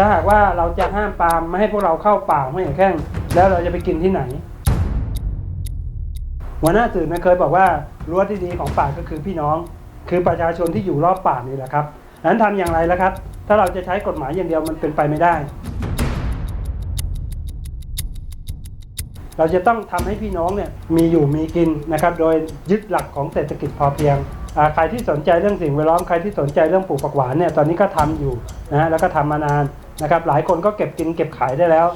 ถ้าหากว่าเราจะห้ามปามไม่ให้พวกเราเข้าป่าห้วยแข้งแล้วเราจะไปกินที่ไหน หัวหน้าสื่อนะเคยบอกว่ารั้วที่ดีของป่าก็คือพี่น้อง คือประชาชนที่อยู่รอบป่านี่แหละครับดังนั้นทำอย่างไรแล้วครับ ถ้าเราจะใช้กฎหมายอย่างเดียวมันเป็นไปไม่ได้ เราจะต้องทำให้พี่น้องเนี่ยมีอยู่มีกินนะครับ โดยยึดหลักของเศรษฐกิจพอเพียงใครที่สนใจเรื่องสิ่งแวดล้อมใครที่สนใจเรื่องปลูกผักหวานเนี่ยตอนนี้ก็ทำอยู่นะฮะแล้วก็ทำมานาน นะครับหลายคนก็เก็บกินเก็บขายได้แล้ว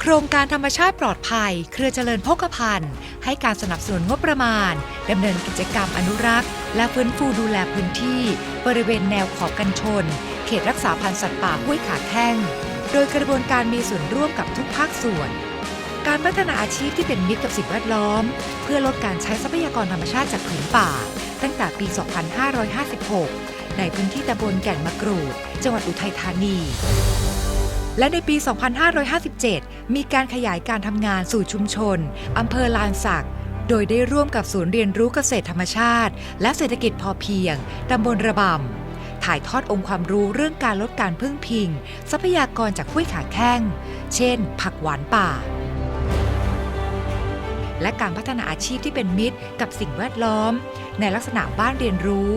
โครงการธรรมชาติปลอดภัย เครือเจริญโภคภัณฑ์ให้การสนับสนุนงบประมาณดำเนินกิจกรรมอนุรักษ์ และฟื้นฟูดูแลพื้นที่ บริเวณแนวขอบกันชน เขตรักษาพันธุ์สัตว์ป่าห้วยขาแข้ง โดยกระบวนการมีส่วนร่วมกับทุกภาคส่วน การพัฒนาอาชีพที่เป็นมิตรกับสิ่งแวดล้อม เพื่อลดการใช้ทรัพยากรธรรมชาติจากผืนป่า ตั้งแต่ปี 2556 ในพื้นที่ตำบลแก่นมะกรูด จังหวัดอุทัยธานี และในปี 2557 มีการขยายการทำงานสู่ชุมชนอำเภอลานสักโดยได้ร่วมกับศูนย์เรียนรู้เกษตรธรรมชาติ และเศรษฐกิจพอเพียงตำบลระบำ ถ่ายทอดองค์ความรู้เรื่องการลดการพึ่งพิง ทรัพยากรจากห้วยขาแข้ง เช่น ผักหวานป่า และการพัฒนาอาชีพที่เป็นมิตรกับสิ่งแวดล้อม ในลักษณะบ้านเรียนรู้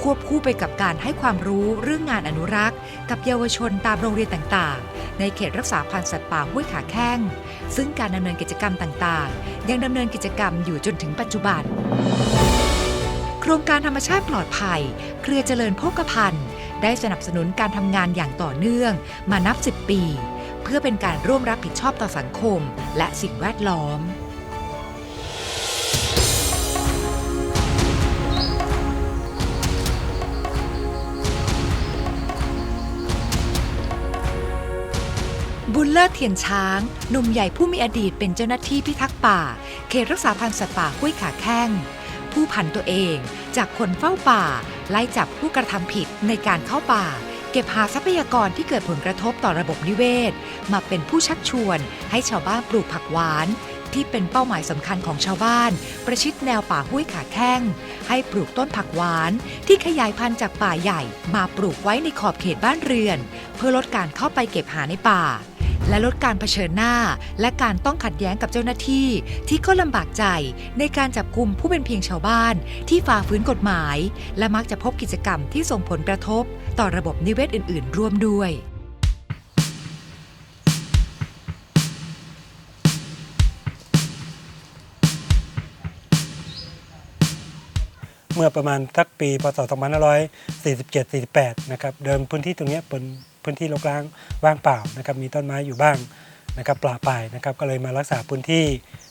ควบคู่ไปกับการให้ความรู้เรื่องงานอนุรักษ์ กับเยาวชนตามโรงเรียนต่างๆ ในเขตรักษาพันธุ์สัตว์ป่าห้วยขาแข้ง ซึ่งการดำเนินกิจกรรมต่างๆ ยังดำเนินกิจกรรมอยู่จนถึงปัจจุบัน โครงการธรรมชาติปลอดภัย เครือเจริญโภคภัณฑ์ ได้สนับสนุนการทำงานอย่างต่อเนื่อง มานับ 10 ปี เพื่อเป็นการร่วมรับผิดชอบต่อสังคม และสิ่งแวดล้อม ญเลิศเทียนช้าง หนุ่มใหญ่ผู้มีอดีตเป็นเจ้าหน้าที่พิทักษ์ป่า เขตรักษาพันธุ์สัตว์ป่าห้วยขาแข้ง ผู้ผันตัวเองจากคนเฝ้าป่า ไล่จับผู้กระทำผิดในการเข้าป่า เก็บหาทรัพยากรที่เกิดผลกระทบต่อระบบนิเวศ มาเป็นผู้ชักชวน ให้ชาวบ้านปลูกผักหวาน ที่เป็นเป้าหมายสำคัญของชาวบ้าน ประชิดแนวป่าห้วยขาแข้ง ให้ปลูกต้นผักหวาน ที่ขยายพันธุ์จากป่าใหญ่ มาปลูกไว้ในขอบเขตบ้านเรือน เพื่อลดการเข้าไปเก็บหาในป่า และลดการเผชิญหน้า และการต้องขัดแย้งกับเจ้าหน้าที่ ที่ก็ลำบากใจในการจับกลุ่มผู้เป็นเพียงชาวบ้าน ที่ฝ่าฝืนกฎหมาย และมักจะพบกิจกรรมที่ส่งผลกระทบ ต่อระบบนิเวศอื่น ๆ ร่วมด้วยเมื่อประมาณสักปีพศ 2547-48 นะครับ เดิมพื้นที่ตรงนี้เป็น พื้นที่รกร้างว่างเปล่านะครับมีต้นไม้อยู่บ้างนะครับปลาปลายนะครับก็เลยมารักษาพื้นที่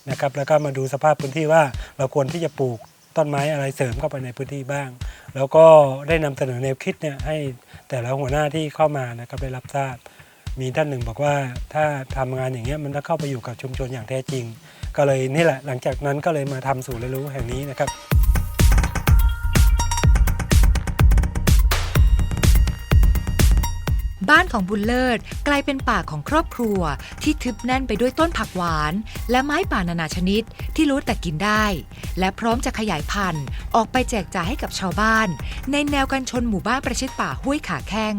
นะครับแล้วก็มาดูสภาพพื้นที่ว่าเราควรที่จะปลูกต้นไม้อะไรเสริมเข้าไปในพื้นที่บ้าง แล้วก็ได้นำเสนอแนวคิดเนี่ยให้แต่ละหัวหน้าที่เข้ามานะครับได้รับทราบ มีท่านหนึ่งบอกว่าถ้าทำงานอย่างเงี้ยมันต้องเข้าไปอยู่กับชุมชนอย่างแท้จริง ก็เลยนี่แหละหลังจากนั้นก็เลยมาทำศูนย์เรียนรู้แห่งนี้นะครับ บ้านของบุญเลิศกลายเป็นป่าของครอบครัว ที่ทึบแน่นไปด้วยต้นผักหวาน และไม้ป่านานาชนิดที่รู้แต่กินได้ และพร้อมจะขยายพันธุ์ ออกไปแจกจ่ายให้กับชาวบ้าน ในแนวกันชนหมู่บ้านประชิดป่าห้วยขาแข้ง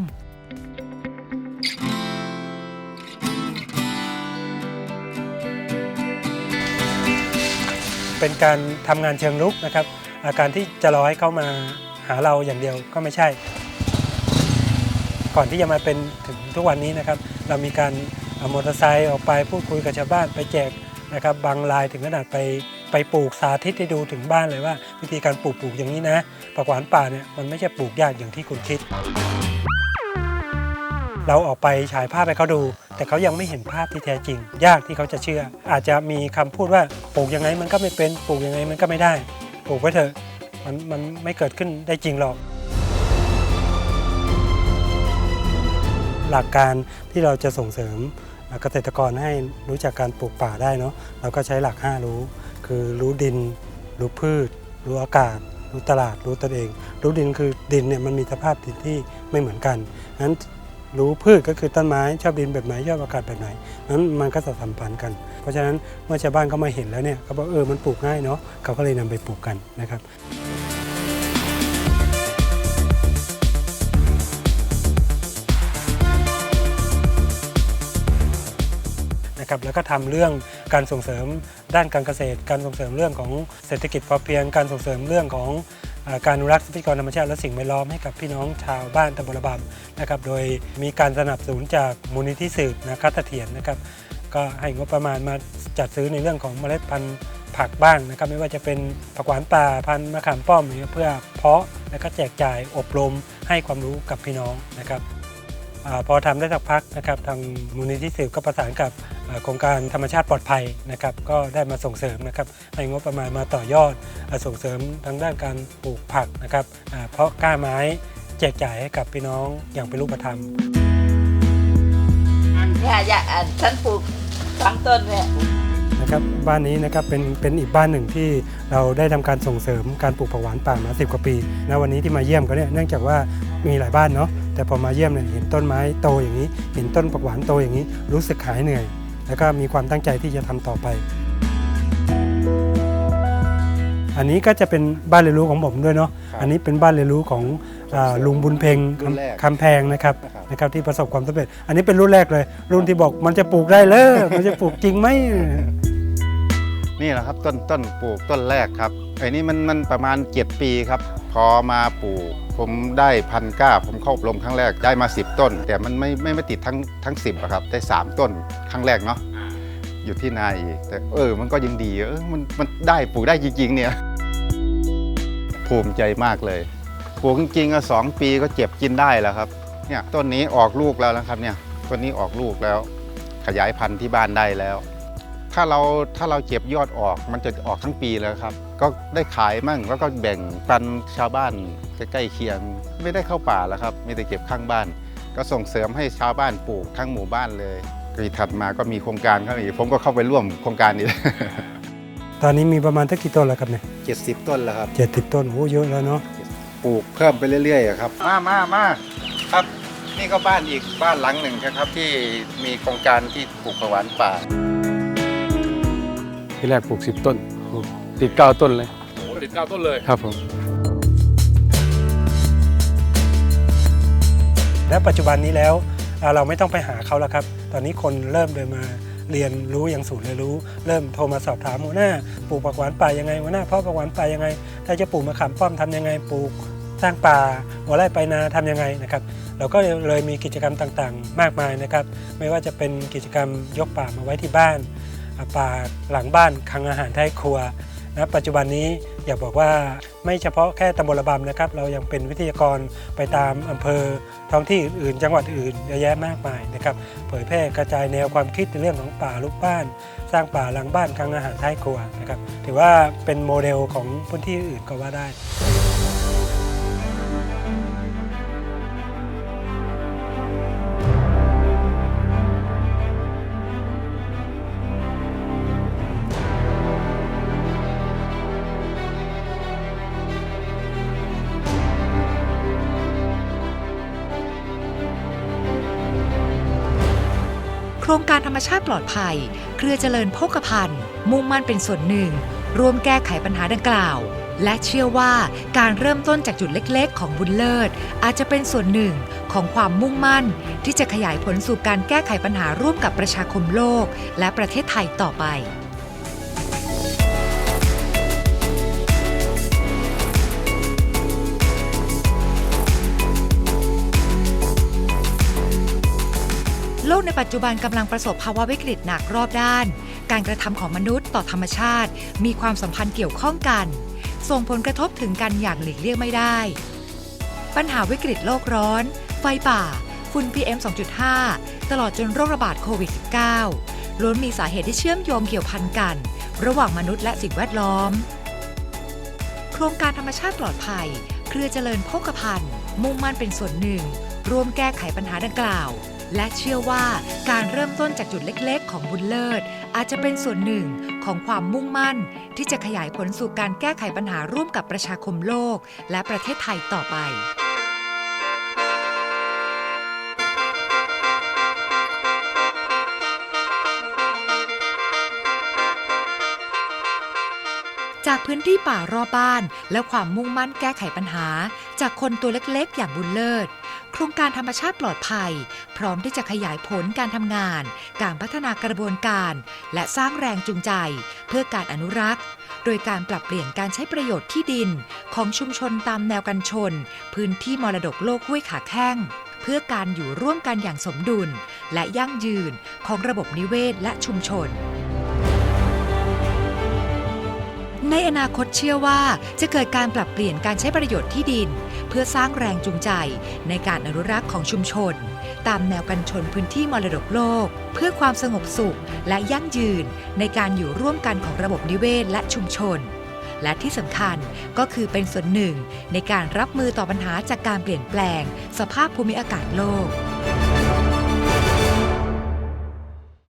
เป็นการทำงานเชิงรุกนะครับ อาการที่จะรอให้เขามาหาเราอย่างเดียวก็ไม่ใช่ ก่อนที่จะมาเป็นถึงทุกวันนี้นะครับ เรามีการเอามอเตอร์ไซค์ออกไปพูดคุยกับชาวบ้านไปแจกนะครับบางรายถึงขนาดไปไปปลูกสาธิตให้ดูถึงบ้านเลยว่า วิธีการปลูกปลูกอย่างนี้นะผักหวานป่าเนี่ยมันไม่ใช่ปลูกยากอย่างที่คุณคิด เราออกไปฉายภาพให้เขาดู แต่เขายังไม่เห็นภาพที่แท้จริง ยากที่เขาจะเชื่อ อาจจะมีคำพูดว่าปลูกยังไงมันก็ไม่เป็นปลูกยังไงมันก็ไม่ได้ ปลูกไว้เถอะมันมันไม่เกิดขึ้นได้จริงหรอก หลักการที่เราจะส่งเสริมเกษตรกรให้รู้จักการปลูกป่าได้เนาะเราก็ใช้หลัก 5 รู้ คือรู้ดิน รู้พืช รู้อากาศ รู้ตลาดรู้ตนเอง รู้ดินคือดินเนี่ยมันมีสภาพดินที่ไม่เหมือนกันนั้นรู้พืชก็คือต้นไม้ชอบดินแบบไหนชอบอากาศแบบไหนนั้นมันก็จะสัมพันธ์กัน เพราะฉะนั้นเมื่อชาวบ้านเขามาเห็นแล้วเนี่ยเขาบอกเออมันปลูกง่ายเนาะเขาก็เลยนำไปปลูกกันนะครับ นะครับแล้วก็ทำเรื่องการส่งเสริมด้านการเกษตร การส่งเสริมเรื่องของเศรษฐกิจพอเพียง การส่งเสริมเรื่องของการอนุรักษ์ทรัพยากรธรรมชาติและสิ่งแวดล้อมให้กับพี่น้องชาวบ้านตำบลระบำนะครับ โดยมีการสนับสนุนจากมูลนิธิสืบนะครับเถียรนะครับ ก็ให้งบประมาณมาจัดซื้อในเรื่องของเมล็ดพันธุ์ผักบ้างนะครับ ไม่ว่าจะเป็นผักหวานป่าพันธุ์มะขามป้อมเพื่อเพาะและก็แจกจ่ายอบรมให้ความรู้กับพี่น้องนะครับอพอทำได้สักพักนะครับทางมูลนิธิสืบก็ประสานกับ โครงการธรรมชาติปลอดภัยนะครับ ก็ได้มาส่งเสริมนะครับให้งบประมาณมาต่อยอดเอ่อส่งเสริมทางด้านการปลูกผักนะครับอ่าเพราะกล้าไม้แจกจ่ายให้กับพี่น้องอย่างเป็นรูปธรรมเนี่ยอย่าอ่านฉันปลูกสองต้นเนี่ยนะครับบ้านนี้นะครับเป็นเป็นอีกบ้านหนึ่งที่เราได้ทำการส่งเสริมการปลูกผักหวานป่ามา10กว่าปีนะวันนี้ที่มาเยี่ยมก็เนี่ยเนื่องจากว่ามีหลายบ้านเนาะแต่พอมาเยี่ยมเนี่ยเห็นต้นไม้โตอย่างนี้ เห็นต้นผักหวานโตอย่างนี้ รู้สึกหายเหนื่อย แล้วก็มีความตั้งใจที่จะทำต่อไป อันนี้ก็จะเป็นบ้านเรียนรู้ของผมด้วยเนาะครับอันนี้เป็นบ้านเรียนรู้ของอ่าลุงบุญเพ็งรุ่นแรกคำแพงนะครับนะครับนะครับที่ประสบความสำเร็จ อันนี้เป็นรุ่นแรกเลย รุ่นที่บอกมันจะปลูกได้เลยมันจะปลูกจริงไหมนี่แหละครับต้นต้นปลูกต้นแรกครับไอ้นี่มันมันประมาณ 7 ปีครับพ อมาปลูก ผมได้พันก้า ผมเข้าอบรมครั้งแรกได้มา 10 ต้น แต่มันไม่ไม่ไม่ติดทั้งทั้ง10อะครับ ได้ 3 ต้นครั้งแรกเนาะอยู่ที่นาอีกแต่เออ มันก็ยังดีเออมันมันได้ปลูกได้จริงๆเนี่ยภูมิใจมากเลยปลูกจริงๆอะสองปีก็เจ็บกินได้แล้วครับเนี่ยต้นนี้ออกลูกแล้วนะครับเนี่ยต้นนี้ออกลูกแล้ว ขยายพันธุ์ที่บ้านได้แล้ว ถ้าเราถ้าเราเก็บยอดออกมันจะออกทั้งปีเลยครับ ก็ได้ขายมั่งแล้วก็แบ่งปันชาวบ้านใกล้ๆเคียง ไม่ได้เข้าป่าแล้วครับมีแต่เก็บข้างบ้าน ก็ส่งเสริมให้ชาวบ้านปลูกทั้งหมู่บ้านเลยปีถัดมาก็มีโครงการเข้ามาอีกผมก็เข้าไปร่วมโครงการนี้ ตอนนี้มีประมาณสักกี่ต้นแล้วครับเนี่ย70ต้นแล้วครับ เจ็ดสิบต้นโอ้เยอะแล้วเนาะปลูกเพิ่มไปเรื่อยๆครับ มามามาครับ นี่ก็บ้านอีกบ้านหลังหนึ่งครับ ที่มีโครงการที่ปลูกผักหวานป่า ที่แรกปลูก 10 ต้นปลูกติดเก้าต้นเลย โอ้โหติดเก้าต้นเลย ครับผม และปัจจุบันนี้แล้วอ่าเราไม่ต้องไปหาเขาแล้วครับ ตอนนี้คนเริ่มเดินมาเรียนรู้อย่างศูนย์เรียนรู้ เริ่มโทรมาสอบถามหัวหน้าปลูกผักหวานป่ายังไงหัวหน้าเพาะผักหวานป่ายังไง ถ้าจะปลูกมะขามป้อมทำยังไงปลูกสร้างป่าหัวไร่ไปนาทำยังไงนะครับ เราก็เลยมีกิจกรรมต่างๆ มากมายนะครับ ไม่ว่าจะเป็นกิจกรรมยกป่ามาไว้ที่บ้านอ่า ป่าหลังบ้านคลังอาหารท้ายครัวนะปัจจุบันนี้อยากบอกว่าไม่เฉพาะแค่ตำบลระบำนะครับ เรายังเป็นวิทยากรไปตามอำเภอท้องที่อื่นจังหวัดอื่นเยอะแยะมากมายนะครับ เผยแพร่กระจายแนวความคิดในเรื่องของป่าลูกบ้าน สร้างป่าหลังบ้านคลังอาหารท้ายครัวนะครับถือว่าเป็นโมเดลของพื้นที่อื่นก็ว่าได้ ครงการธรรมชาติปลอดภัย เครือเจริญโภคภัณฑ์ มุ่งมั่นเป็นส่วนหนึ่ง ร่วมแก้ไขปัญหาดังกล่าว และเชื่อว่าการเริ่มต้นจากจุดเล็กๆ ของบุญเลิศ อาจจะเป็นส่วนหนึ่งของความมุ่งมั่น ที่จะขยายผลสู่การแก้ไขปัญหาร่วมกับประชาคมโลก และประเทศไทยต่อไป โลกในปัจจุบันกำลังประสบภาวะวิกฤตหนักรอบด้าน การกระทำของมนุษย์ต่อธรรมชาติ มีความสัมพันธ์เกี่ยวข้องกัน ส่งผลกระทบถึงกันอย่างหลีกเลี่ยงไม่ได้ ปัญหาวิกฤตโลกร้อน ไฟป่า ฝุ่น PM 2.5 ตลอดจนโรคระบาดโควิด -19 ล้วนมีสาเหตุที่เชื่อมโยงเกี่ยวพันกัน ระหว่างมนุษย์และสิ่งแวดล้อม โครงการธรรมชาติปลอดภัย เครือเจริญโภคภัณฑ์ มุ่งมั่นเป็นส่วนหนึ่ง ร่วมแก้ไขปัญหาดังกล่าว และเชื่อว่าการเริ่มต้นจากจุดเล็กๆ ของบุญเลิศ อาจจะเป็นส่วนหนึ่งของความมุ่งมั่น ที่จะขยายผลสู่การแก้ไขปัญหาร่วมกับประชาคมโลก และประเทศไทยต่อไปจากพื้นที่ป่ารอบบ้าน และความมุ่งมั่นแก้ไขปัญหา จากคนตัวเล็กๆ อย่างบุญเลิศ ครงการธรรมชาติปลอดภัย พร้อมที่จะขยายผลการทำงาน การพัฒนากระบวนการ และสร้างแรงจูงใจ เพื่อการอนุรักษ์ โดยการปรับเปลี่ยนการใช้ประโยชน์ที่ดิน ของชุมชนตามแนวกันชน พื้นที่มรดกโลกห้วยขาแข้ง เพื่อการอยู่ร่วมกันอย่างสมดุล และยั่งยืนของระบบนิเวศและชุมชนในอนาคตเชื่อว่าจะเกิดการปรับเปลี่ยนการใช้ประโยชน์ที่ดิน พื่อสร้างแรงจูงใจในการอนุรักษ์ของชุมชน ตามแนวกันชนพื้นที่มรดกโลก เพื่อความสงบสุขและยั่งยืนในการอยู่ร่วมกันของระบบนิเวศและชุมชน และที่สำคัญก็คือเป็นส่วนหนึ่งในการรับมือต่อปัญหาจากการเปลี่ยนแปลง สภาพภูมิอากาศโลก